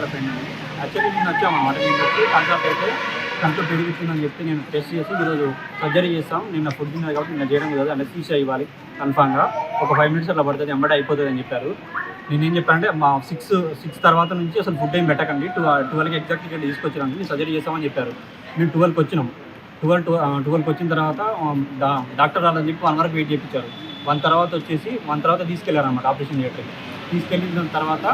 రకాల పెయిన్ ఉంది యాక్చువల్లీ నేను వచ్చామన్నమాట. నేను వచ్చి కన్సల్ట్ అయితే కంట్లో పెరుగుతుందని చెప్తే నేను టెస్ట్ చేసి ఈరోజు సర్జరీ చేస్తాం. నిన్న ఫుడ్ తిన్నది కాబట్టి నిన్న చేయడం కదా అంటే సీసీ ఇవ్వాలి కన్ఫామ్గా. ఒక ఫైవ్ మినిట్స్ అట్లా పడుతుంది. ఎంబడే అయిపోతుంది అని చెప్పారు. నేనేం చెప్పానంటే మా సిక్స్ సిక్స్ తర్వాత నుంచి అసలు ఫుడ్ ఏం పెట్టకండి. టూ ట్వెల్వ్కి ఎగ్జాక్ట్ ఇక్కడ తీసుకొచ్చినాను. నేను సర్జరీ చేస్తామని చెప్పారు. మేము ట్వెల్వ్కి వచ్చినాం. ట్వెల్వ్ ట్వెల్వ్కి వచ్చిన తర్వాత డాక్టర్ రాలని చెప్పి వన్ వరకు వెయిట్ చేయించారు. వన్ తర్వాత వచ్చేసి వన్ తర్వాత తీసుకెళ్ళారనమాట ఆపరేషన్ థియేటర్కి. తీసుకెళ్ళిన తర్వాత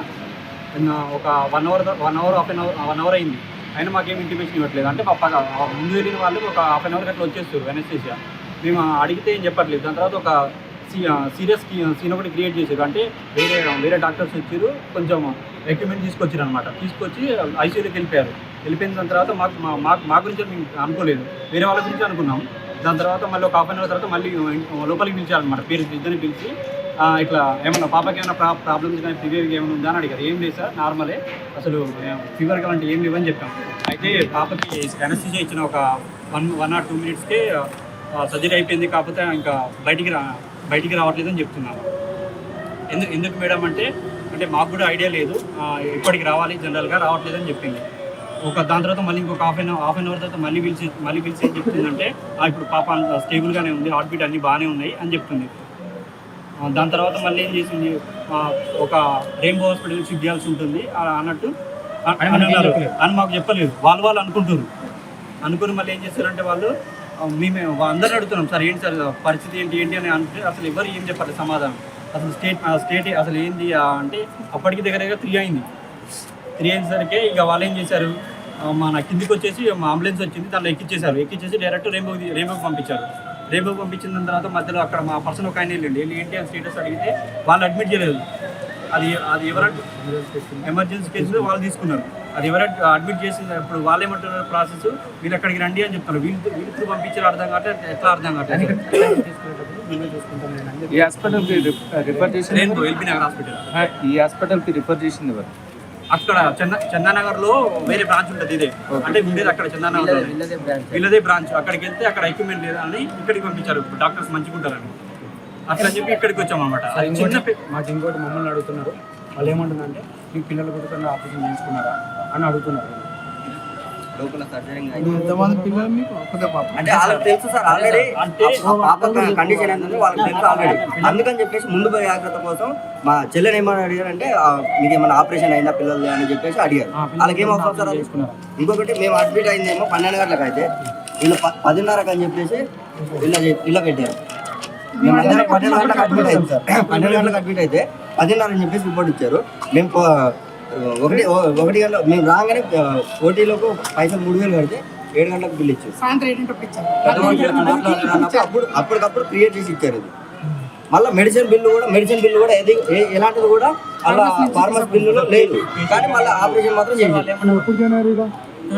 ఒక one hour one hour half an hour one hour అయింది. అయినా మాకేం ఇంటిమేషన్ ఇవ్వట్లేదు. అంటే మా పక్క ముందు వెళ్ళిన వాళ్ళు ఒక హాఫ్ అన్ అవర్ అట్లా వచ్చేస్తారు వెనస్టేషియా మేము అడిగితే ఏం చెప్పట్లేదు. దాని తర్వాత ఒక సీరియస్ సీన్ ఒకటి క్రియేట్ చేశారు. అంటే వేరే వేరే డాక్టర్స్ వచ్చారు కొంచెం ఎక్విప్మెంట్ తీసుకొచ్చారు అనమాట తీసుకొచ్చి ఐసీయూలోకి వెళ్ళిపోయారు. వెళ్ళిపోయిన దాని తర్వాత మాకు మా మా గురించి మేము అనుకోలేదు. వేరే వాళ్ళ గురించి అనుకున్నాం. దాని తర్వాత మళ్ళీ ఒక హాఫ్ అన్ అవర్ తర్వాత మళ్ళీ లోపలికి పిలిచారనమాట పేరు ఇద్దరిని పిలిచి ఇట్లా ఏమన్నా పాపకి ఏమైనా ప్రా ప్రాబ్లమ్స్ కానీ ఫీవర్కి ఏమైనా ఉందా అని అడిగారు. ఏం లేదు సార్ నార్మలే అసలు ఫీవర్ అలాంటి ఏం లేవని చెప్పాం. అయితే పాపకి అనస్థిషియా ఇచ్చిన ఒక వన్ వన్ ఆర్ టూ మినిట్స్కి సర్జరీ అయిపోయింది. కాకపోతే ఇంకా బయటికి రా బయటికి రావట్లేదు అని చెప్తున్నాను. ఎందుకు ఎందుకు మేడం అంటే అంటే మాకు కూడా ఐడియా లేదు. ఇప్పటికి రావాలి జనరల్గా రావట్లేదు అని చెప్పింది. ఒక దాని తర్వాత మళ్ళీ ఇంకొక half an half an hour తర్వాత మళ్ళీ పిలిచి మళ్ళీ పిలిచి ఏం చెప్తుందంటే "ఆ, ఇప్పుడు పాప స్టేబుల్గానే ఉంది హార్ట్ బీట్ అన్నీ బాగానే ఉన్నాయి అని చెప్తుంది. దాని తర్వాత మళ్ళీ ఏం చేసింది? ఒక రెయిన్బో హాస్పిటల్ షిఫ్ట్ చేయాల్సి ఉంటుంది. అన్నట్టు అని మాకు చెప్పలేదు. వాళ్ళు వాళ్ళు అనుకుంటారు అనుకుని మళ్ళీ ఏం చేస్తారంటే వాళ్ళు మేమే అందరిని అడుగుతున్నాం సార్ ఏంటి సార్ పరిస్థితి ఏంటి ఏంటి? అని అంటే అసలు ఎవరు ఏం చెప్పాలి సమాధానం. అసలు స్టేట్ స్టేట్ అసలు ఆ, అంటే అప్పటికి దగ్గర దగ్గర త్రీ అయింది. త్రీ అయ్యేసరికి ఇక వాళ్ళు ఏం చేశారు? మన కిందికి వచ్చేసి మా అంబులెన్స్ వచ్చింది దాంట్లో ఎక్కిచ్చేశారు. ఎక్కిచ్చేసి డైరెక్ట్ రెయిన్బో రెయిన్బోకి పంపించారు. రెయిన్బోకి పంపించిన తర్వాత మధ్యలో అక్కడ మా పర్సన్ ఒక ఆయన వెళ్ళండి. వెళ్ళి ఏంటి అని స్టేటస్ అడిగితే వాళ్ళు అడ్మిట్ చేయలేదు. అది అది ఎవరంటే ఎమర్జెన్సీ కేసులో వాళ్ళు తీసుకున్నారు. అది ఎవరైతే అడ్మిట్ చేసింది ఇప్పుడు వాళ్ళు ఏమంటున్నారు ప్రాసెస్? మీరు అక్కడికి రండి అని చెప్తున్నారు. వీళ్ళు వీళ్ళు పంపించారు అర్థం కావట్లేదు ఎట్లా అర్థం కావట్లేదు ఈ హాస్పిటల్కి రిఫర్ చేసింది రెయిన్బో ఎల్బీ నగర్ హాస్పిటల్. ఈ హాస్పిటల్కి రిఫర్ చేసింది ఎవరు? అక్కడ చంద చందానగర్లో వేరే బ్రాంచ్ ఉంటుంది ఇదే. అంటే ఉండేది అక్కడ చందానగర్ వీళ్ళదే బ్రాంచ్ అక్కడికి వెళ్తే అక్కడ ఎక్విప్మెంట్ లేదని ఇక్కడికి పంపించారు. డాక్టర్స్ మంచిగా ఉంటారని. అట్లా చెప్పి ఇక్కడికి వచ్చాం అనమాట మాకు ఇంకోటి మమ్మల్ని అడుగుతున్నారు. వాళ్ళు ఏమంటున్నారంటే మీ పిల్లలు కూడా ఆపరేషన్ చేయించుకున్నారా? అని అడుగుతున్నారు. లోపల సర్జరీ ఎంతమంది పిల్లలు మీకు ఒకటే పాప. అంటే వాళ్ళకి తెలుసు సార్ ఆల్రెడీ పాప కండిషన్ ఏంటంటే వాళ్ళకి తెలుసు ఆల్రెడీ అందుకని చెప్పేసి ముందు జాగ్రత్త కోసం మా చెల్లెని ఏమని అడిగారంటే మీకు ఏమైనా ఆపరేషన్ అయిందా పిల్లలు అని చెప్పేసి అడిగారు. వాళ్ళకి ఏం అవసరం సార్ అది? ఇంకొకటి మేము అడ్మిట్ అయిందేమో పన్నెండు గంటలకు అయితే వీళ్ళు ప- పదిన్నరకు అని చెప్పేసి ఇలా ఇలా పెట్టారు. మేము అందరం పన్నెండు గంటలకు అడ్మిట్ అయింది సార్. పన్నెండు గంటలకు అడ్మిట్ అయితే పదిన్నర అని చెప్పేసి రిపోర్ట్ ఇచ్చారు. మేము పో- ఒకటి ఒకటి గంటల మేము రాగానే ఓటీలోకి పైసలు మూడు వేలు కడితే ఏడు గంటలకు బిల్ ఇచ్చారు. సాయంత్రం ఇచ్చారు. అప్పుడు అప్పటికప్పుడు క్రియేట్ చేసి ఇచ్చారు ఇది. మళ్ళీ మెడిసిన్ బిల్లు కూడా మెడిసిన్ బిల్లు కూడా ఏది ఎలాంటిది కూడా అలా ఫార్మసీ బిల్లులో లేదు. కానీ మళ్ళీ ఆపరేషన్ మాత్రం చేయాలి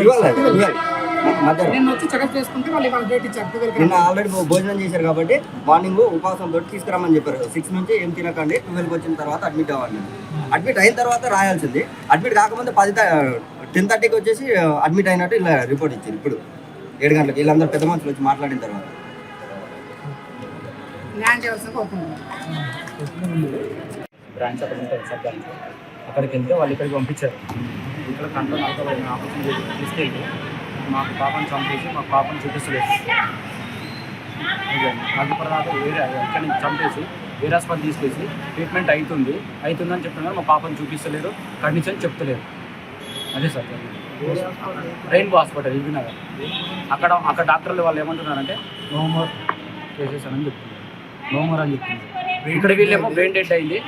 ఇవ్వాలి ఇవ్వాలి మధ్యాహ్నం నేను వచ్చి చెకప్ చేసుకుంటే వాళ్ళు ఇవాళ డేట్ ఇచ్చారు. ట్వెల్వ్ నిన్న ఆల్రెడీ భోజనం చేశారు కాబట్టి మార్నింగ్ ఉపవాసం తోటి తీసుకురమ్మని చెప్పారు. సిక్స్ నుంచి ఏం తినకండి ట్వెల్వ్కి వచ్చిన తర్వాత అడ్మిట్ అవ్వాలి అడ్మిట్ అయిన తర్వాత రాయాల్సింది. అడ్మిట్ కాకముందే పది టెన్ థర్టీకి వచ్చేసి అడ్మిట్ అయినట్టు ఇలా రిపోర్ట్ ఇచ్చారు ఇప్పుడు. ఏడు గంటలకు వీళ్ళందరూ పెద్ద మనుషులు వచ్చి మాట్లాడిన తర్వాత. బ్రాంచ్ అక్కడ ఉంటుంది సబ్ బ్రాంచ్. అక్కడికి వెళ్తే వాళ్ళు ఇక్కడికి పంపించారు. ఇక్కడ కంట్రోల్ చేసి తీసుకెళ్ళి మాకు పాపను చంపేసి మా పాపను చూపిస్తలేదు. నిజం. నాకు వేరే ఇక్కడ నుంచి చంపేసి వేరే హాస్పిటల్ తీసుకెళ్ళి ట్రీట్మెంట్ అవుతుంది అవుతుందని చెప్తున్నారు మా పాపను చూపిస్తలేరు కండిషన్ చెప్తలేరు అదే sir. Rainbow hospital LB Nagar అక్కడ అక్కడ డాక్టర్లు వాళ్ళు ఏమంటున్నారంటే నోమోర్ కేసెస్ అని చెప్తున్నారు. నోమోర్ అని చెప్తున్నారు. ఇక్కడ వీళ్ళేమో బ్రెయిన్ డెడ్ అయింది.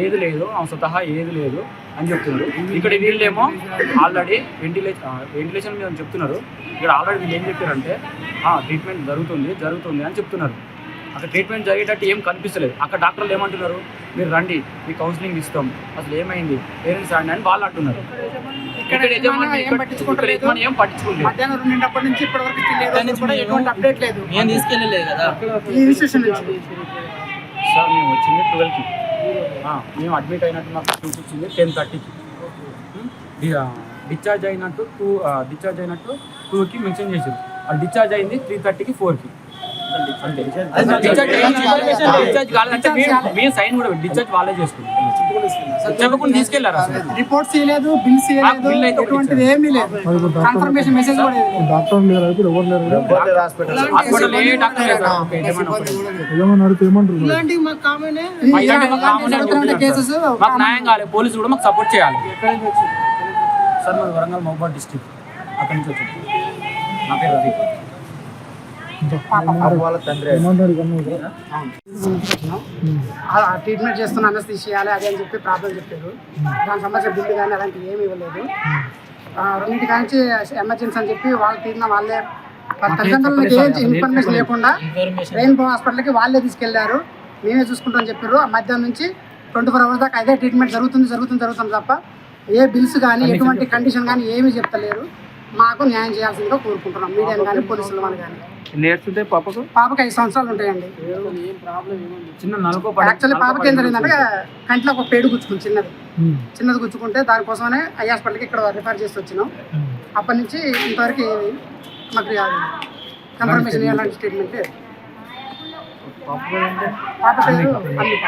ఏది లేదు ఆ స్వతహా ఏది లేదు అని చెప్తున్నారు ఇక్కడ వీళ్ళేమో ఆల్రెడీ వెంటిలేషన్ వెంటిలేషన్ మీద చెప్తున్నారు. ఇక్కడ ఆల్రెడీ వీళ్ళు ఏం చెప్పారంటే ట్రీట్మెంట్ జరుగుతుంది జరుగుతుంది అని చెప్తున్నారు. అక్కడ ట్రీట్మెంట్ జరిగేటట్టు ఏం కనిపిస్తలేదు. అక్కడ డాక్టర్లు ఏమంటున్నారు మీరు రండి మీ కౌన్సిలింగ్ ఇస్తాం. అసలు ఏమైంది? పేరెంట్స్ రండి అని వాళ్ళు అంటున్నారు. ఇక్కడ ఏం పట్టించుకోలేదు. మధ్యాహ్నం రెండింటప్పటి నుంచి ఇప్పటి వరకు still ఏ రోజు కూడా ఎటువంటి అప్డేట్ లేదు. నేను తీసుకెళ్ళలేదు కదా. సార్ మేము వచ్చింది ట్వెల్వ్కి. మేము అడ్మిట్ అయినట్టు మాకు చూపించింది టెన్ థర్టీకి. డిశ్చార్జ్ అయినట్టు టూ డిశ్చార్జ్ అయినట్టు టూకి మెన్షన్ చేసారు అది డిశ్చార్జ్ అయింది త్రీ థర్టీకి ఫోర్కి. డిశ్చార్జ్ కాలేదంటే మేము సైన్ కూడా డిశ్చార్జ్ వాళ్ళే చేసుకుంటాం. చెప్పకుండా తీసుకెళ్ళారు రిపోర్ట్స్ ఇవ్వలేదు బిల్స్ ఇవ్వలేదు అయితే ఎటువంటిది ఏమీ లేదు. కన్ఫర్మేషన్ మెసేజ్ కూడా ఇవ్వలేదు. డాక్టర్ లేరు అయితే ఎవరు లేరు? హాస్పిటల్. ఏ డాక్టర్ లేదు ఓకే, ఏమన్నా ఒకటి. ఏమన్నా అడిగితే ఏమంటారు? ఇలాంటివి మాకు కామన్ మా ఇలాంటి మాకు కామన్ జరుగుతున్న కేసెస్ మాకు న్యాయం కావాలి. పోలీసులు కూడా మాకు సపోర్ట్ చేయాలి. సార్ మాది వరంగల్ మహబాద్ డిస్ట్రిక్ట్. అక్కడి నుంచి వచ్చాను నా పేరు రవి. ట్రీట్మెంట్ చేస్తున్న అన్నది చేయాలి అది అని చెప్పి ప్రాబ్లం చెప్పారు. దానికి సంబంధించిన బిల్లు కానీ అలాంటివి ఏమి ఇవ్వలేదు. రెండింటి కాంచి ఎమర్జెన్సీ అని చెప్పి వాళ్ళ తీరిన వాళ్ళే. తల్లిదండ్రులకి ఏ ఇన్ఫర్మేషన్ లేకుండా రెయిన్బో హాస్పిటల్కి వాళ్ళే తీసుకెళ్ళారు. మేమే చూసుకుంటాం చెప్పారు. ఆ మధ్యాహ్నం నుంచి ట్వంటీ ఫోర్ అవర్స్ దాకా అదే ట్రీట్మెంట్ జరుగుతుంది జరుగుతుంది జరుగుతుంది తప్ప ఏ బిల్స్ కానీ ఎటువంటి కండిషన్ కానీ ఏమీ చెప్తలేరు మాకు న్యాయం చేయాల్సిందిగా కోరుకుంటున్నాం. మీడియాని కానీ పోలీసులు వాళ్ళు కానీ. ఎన్ని ఇయర్స్ ఉంటాయి పాపకు? పాపకి ఐదు సంవత్సరాలు ఉంటాయండి. చిన్న నలుకో యాక్చువల్లీ పాపకి ఏం జరిగిందంటే కంట్లో ఒక పేడు గుచ్చుకుంది చిన్నది. చిన్నది గుచ్చుకుంటే దానికోసమనే ఐ హాస్పిటల్కి ఇక్కడ రిఫర్ చేసి వచ్చినాం. అప్పటి నుంచి ఇంతవరకు మాకు కన్ఫర్మేషన్ ఎలాంటి స్టేట్మెంట్ లేదు. పాప పేరు అన్విత